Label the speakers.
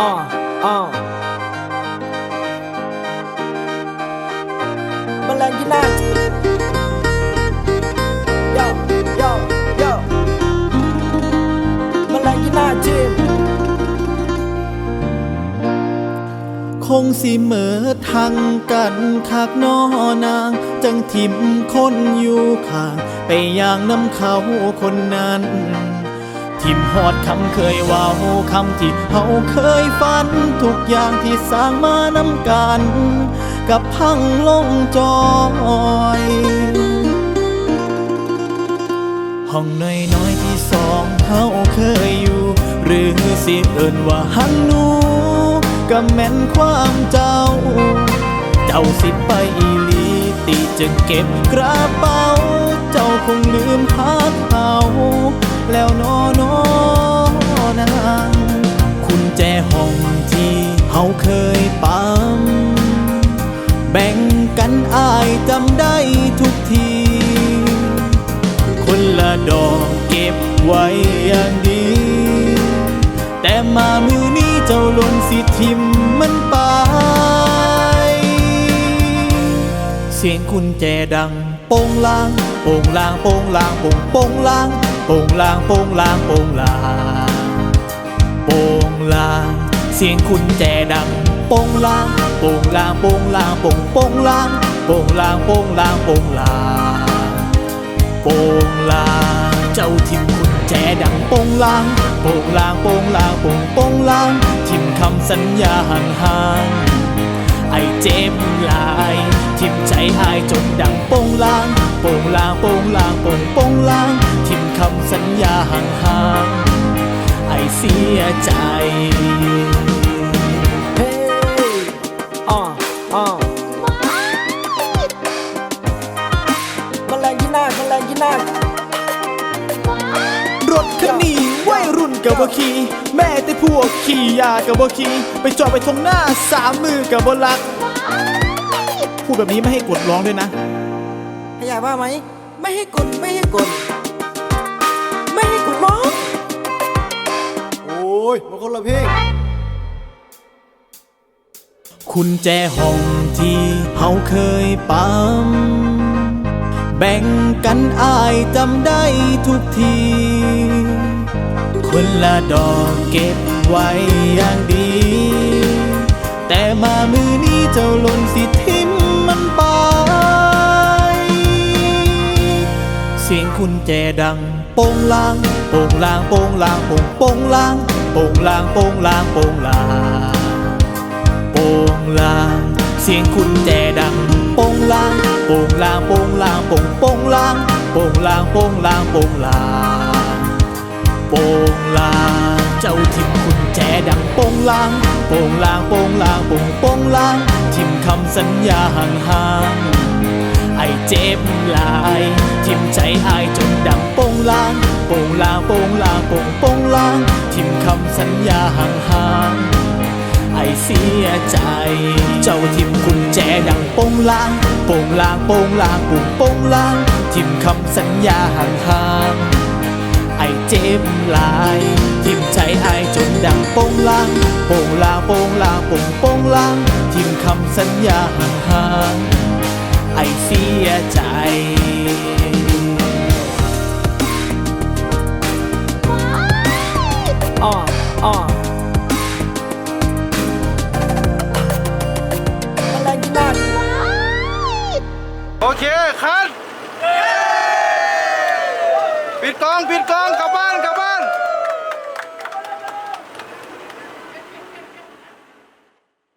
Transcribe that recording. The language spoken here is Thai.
Speaker 1: อ่าอ่าแมลงกินได้โยโยโยแมลงกินได้จิม
Speaker 2: คงสิเหมือทางกันคักนอนาง จังทิมคนอยู่ข้าง ไปอย่างน้ำเขาคนนั้น ทิมหอดคำเคยว่าคำที่เฮาเคยฝัน ทุกอย่างที่สร้างมานำกัน กับพังลงจอยห้องน้อยน้อยๆที่สองเฮาเคยอยู่ หรือสิเอินว่าหันหนูก็แม่นความเจ้า เจ้าสิไปอีลีติจะเก็บกระเป๋า เจ้าคงลืมพักเขา แล้วนอนอนางคุณแจห้องที่เฮาเคยปั๊มแบ่งกันอายจำได้ทุกที คนละดอกเก็บไว้อย่างดี แต่มามือนี้เจ้าลนสิทิมมันไป เสียงกุญแจดังโป่งลางโป่งลางโป่งลางโป่งโป่งลาง โป่งลางโป่งลางโป่งลางโป่งลาง เสียงกุญแจดังโป่งลางโป่งลางโป่งลางโป่งโป่งลางโป่งลางโป่งลางโป่งลางโป่งลาง เจ้าทิมกุญแจดังโป่งลางโป่งลางโป่งลางโป่งโป่งลาง ทิมคำสัญญาห่างห่างไอเจ็บหลายทิมใจหายจนดังโป่งลางโป่งลางโป่งลางโป่งโป่งลาง สัญญาห่างห่างๆไอเสียใจ
Speaker 1: เฮ้อ่าอ่าแมลงกินได้แมลงกินได้
Speaker 2: รถคันนี้วัยรุ่นกับบ่ขี่แม่แต่พวกขี่ยากับบ่ขี่ไปจอดไปทงหน้าสามมือกับบ่ลัก พูดแบบนี้ไม่ให้กดร้องด้วยนะ
Speaker 1: อยากว่าไหม ไม่ให้กด ไม่ให้กด อ้ยมันคนละเพลง
Speaker 2: คุณแจห้องที่เฮาเคยปั๊มแบ่งกันอายจำได้ทุกที คนละดอกเก็บไว้อย่างดี แต่มามือนี้เจ้าลนสิทิมมันไป เสียงคุณแจดังโป่งลางโป่งลางโป่งลางโป่งโป่งลาง โป่งลางโป่งลางโป่งลางโป่งลาง เสียงคุณแจดังโป่งลางโป่งลางโป่งลางโป่งโป่งลางโป่งลางโป่งลางโป่งลางโป่งลางเจ้าทิมคุณแจดังโป่งลางโป่งลางโป่งลางโป่งโป่งลางทิมคำสัญญาห่างห่างๆไอเจ็บหลายทิมใจอายจนดังโป่งลางโป่งลางโป่งลางโป่งโป่งลางำสัญญาห่างห่างๆไอเสียใจ เจ้าทิมกุญแจดังโป่งลางโป่งลางโป่งลางปุ่งโป่งลาง ทิมคำสัญญาห่างห่างๆไอเจ็บหลาย ทิมใจไอจนดังโป่งลางโป่งลางโป่งลางปุ่งโป่งลาง ทิมคำสัญญาห่างห่างๆไอเสียใจ
Speaker 1: ปิดก
Speaker 3: ล้องปิดกล้องกลับบ้านกลับบ้าน